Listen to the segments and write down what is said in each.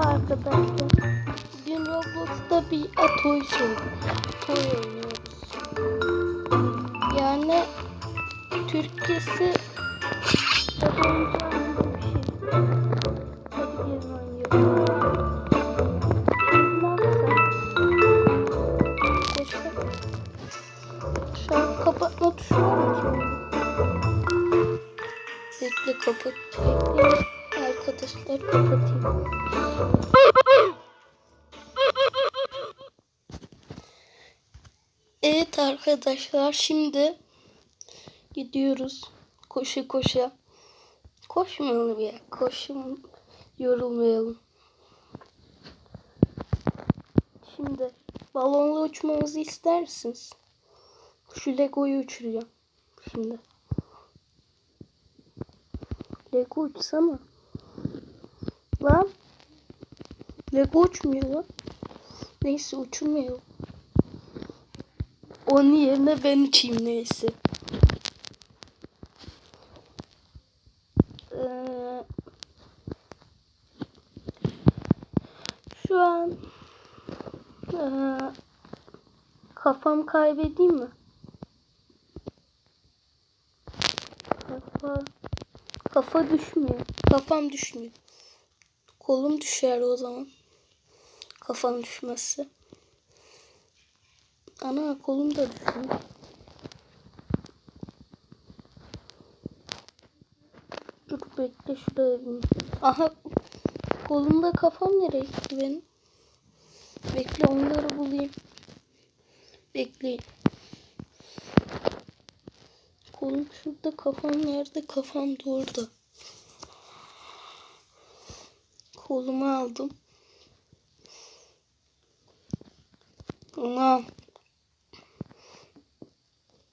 arkadaşlar. Bugün Roblox'ta bir atoy şey. Toy oynuyoruz. Yani Türkçesi? Koşsak. Şarkı kapatma tuşu var mı? Bekle kapat. Bekle. Arkadaşlar kapatayım. Evet arkadaşlar şimdi gidiyoruz koşu koşa. Koşmayalım ya. Koşun yorulmayalım. Şimdi balonla uçmamızı istersiniz. Şu Lego'yu uçuracağım. Şimdi. Lego uçsana. Lan. Lego uçmuyor. Neyse uçurmuyor. Onun yerine ben uçayım neyse. Ee, şu an ee, kafam kaybedeyim mi? Kafa, kafa düşmüyor. Kafam düşmüyor. Kolum düşer o zaman. Kafam düşmezse. Ana kolum da düşmüyor. Dur bekle şuraya bir. Aha kolumda kafam nereye gitti benim? Bekle onları bulayım. Bekleyin. Kolum şurada kafam nerede? Kafam da orada. Kolumu aldım. Anam.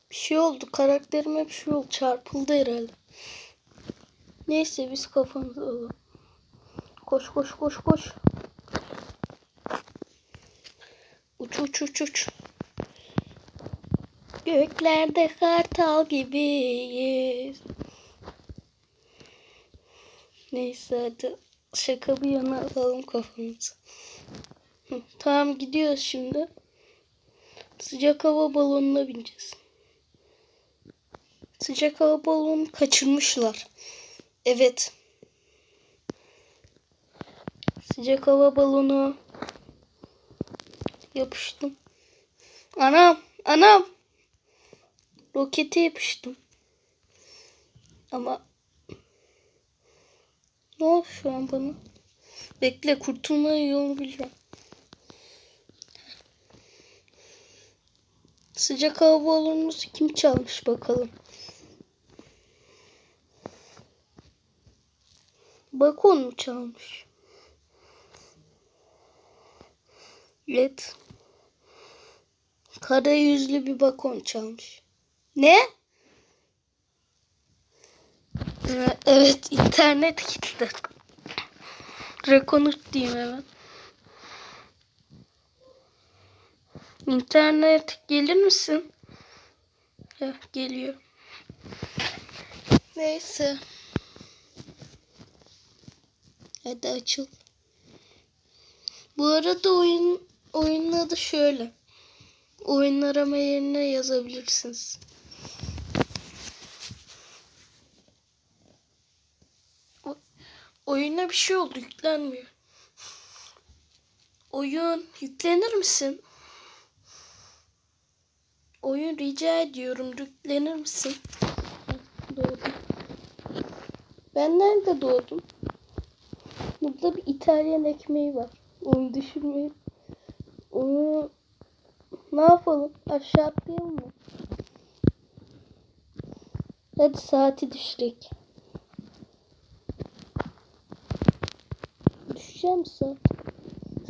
Bir şey oldu. Karakterime bir şey oldu. Çarpıldı herhalde. Neyse biz kafamızı alalım. Koş koş koş koş. Uç uç uç uç. Göklerde kartal gibiyiz. Neyse hadi şaka bir yana alalım kafamızı. Tamam gidiyoruz şimdi. Sıcak hava balonuna bineceğiz. Sıcak hava balonunu kaçırmışlar. Evet. Sıcak hava balonu. Yapıştım. Anam, anam. Rokete yapıştım. Ama ne oldu şu an bana? Bekle kurtulma yolunu bileceğim. Sıcak hava balonumuzu kim çalmış bakalım. Bakon mu çalmış? Evet. Kara yüzlü bir bakon çalmış. Ne? Evet internet gitti. Reconnect diyeyim hemen. İnternet gelir misin? Heh, geliyor. Neyse. Hadi açıl. Bu arada oyun oyunun adı şöyle. Oyun arama yerine yazabilirsiniz. Oyuna bir şey oldu yüklenmiyor. Oyun yüklenir misin? Oyun rica ediyorum yüklenir misin? Doğdum. Ben nerede doğdum? Burada bir İtalyan ekmeği var. Onu düşürmeyin. Onu ne yapalım? Aşağı atlayalım mı? Hadi saati düşürek. Düşeceğim saat.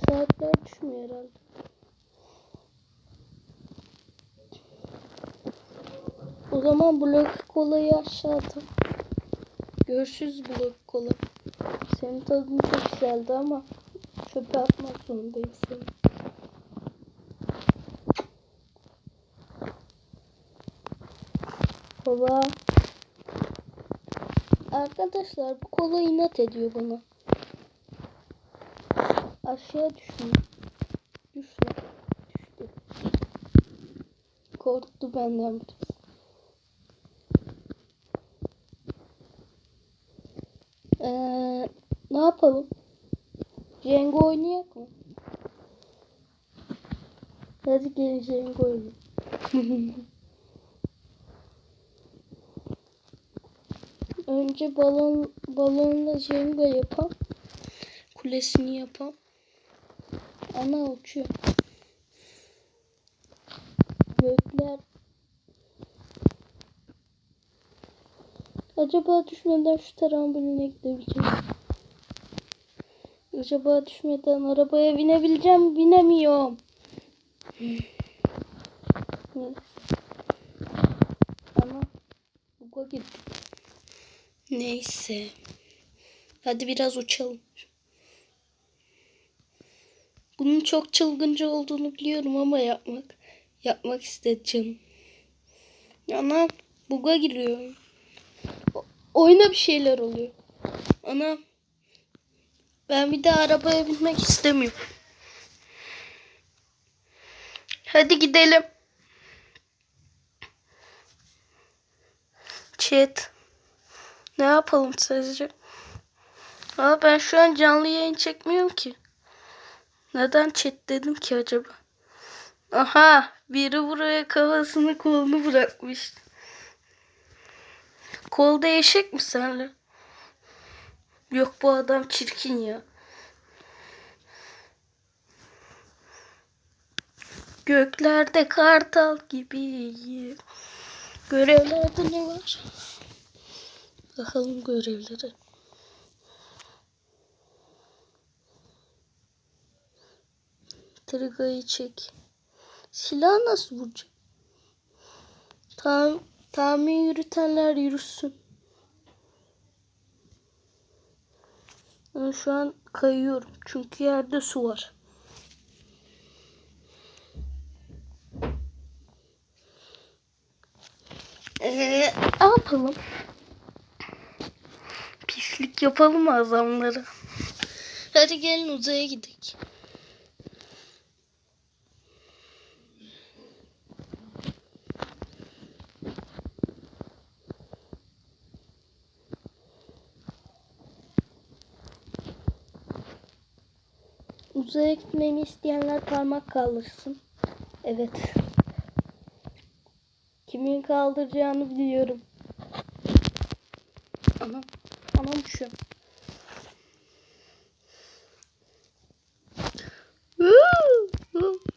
Saatler düşmüyor herhalde. O zaman blok kolayı aşağı atın. Görüşürüz blok kola. Senin tadın çok güzeldi ama çöpe atmak zorundayım seni. Baba. Arkadaşlar bu kola inat ediyor bana. Aşağı düşme. Düşme. Düştü. Korktu benden biraz. Ee, ne yapalım? Jenga oynayak mı? Hadi gelin Jenga oynayalım. Önce balon balonla Jenga yapalım. Kulesini yapalım. Ana uçuyor. Gökler. Acaba düşmeden şu tramboline gidebileceğim. Acaba düşmeden arabaya binebileceğim binemiyorum. Ama buga gittik. Neyse. Hadi biraz uçalım. Bunun çok çılgınca olduğunu biliyorum ama yapmak yapmak isteyeceğim. Ana buga giriyor. O- oyuna bir şeyler oluyor. Ana ben bir daha arabaya binmek istemiyorum. Hadi gidelim. Chat. Ne yapalım sizce? Aa ben şu an canlı yayın çekmiyorum ki. Neden chat dedim ki acaba? Aha biri buraya kafasını kolunu bırakmış. Kol değişik mi senle? Yok bu adam çirkin ya. Göklerde kartal gibiyim. Görevlerde ne var? Bakalım görevlere. Tırgayı çek. Silah nasıl vuracağım? Tam, tahmin yürütenler yürüsün. Ben şu an kayıyorum. Çünkü yerde su var. Ee, ne yapalım? Pislik yapalım adamlara? Hadi gelin uzaya gidelim. Uzaya gitmeni isteyenler parmak kaldırsın. Evet. Kimin kaldıracağını biliyorum. Anam. Anam şu.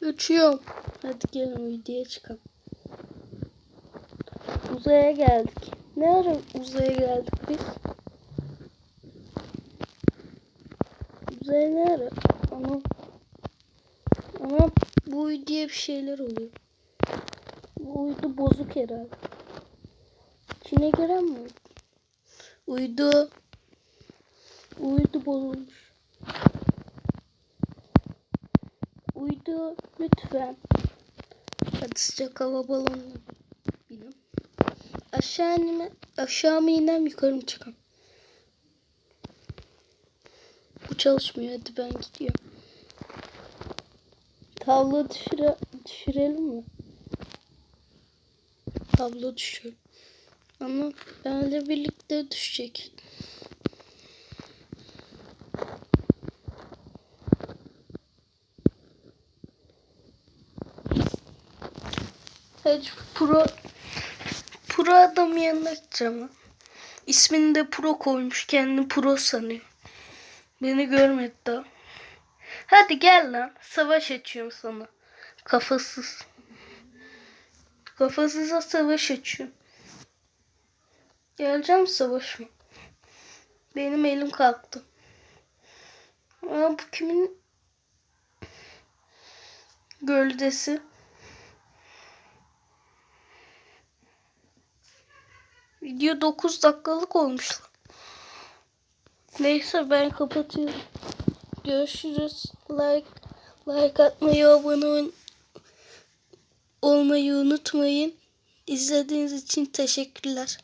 Uçuyorum. Hadi gelin videoya çıkalım. Uzaya geldik. Ne ara uzaya geldik biz? Uzaya ne ara? Anam. Anam bu uyduya bir şeyler oluyor. Bu uydu bozuk herhalde. İçine giren mi? Uydu. Uydu bozulmuş. Uydu lütfen. Hadi sıcak hava balonuna binin. Aşağı inme, aşağı mı inem yukarı mı çıkam? Bu çalışmıyor. Hadi ben gidiyorum. Tablo düşüre, düşürelim mi? Tablo düşüyor. Ama benle birlikte düşecek. Hadi pro pro adam yanına gideceğim. İsmini de pro koymuş. Kendini pro sanıyor. Beni görmedi daha. Hadi gel lan. Savaş açıyorum sana. Kafasız. Kafasıza savaş açıyorum. Geleceğim savaşma. Benim elim kalktı. Aa, bu kimin gövdesi? Video 9 dakikalık olmuş. Neyse ben kapatıyorum. Görüşürüz. Like like atmayı, abone ol- olmayı unutmayın. İzlediğiniz için teşekkürler.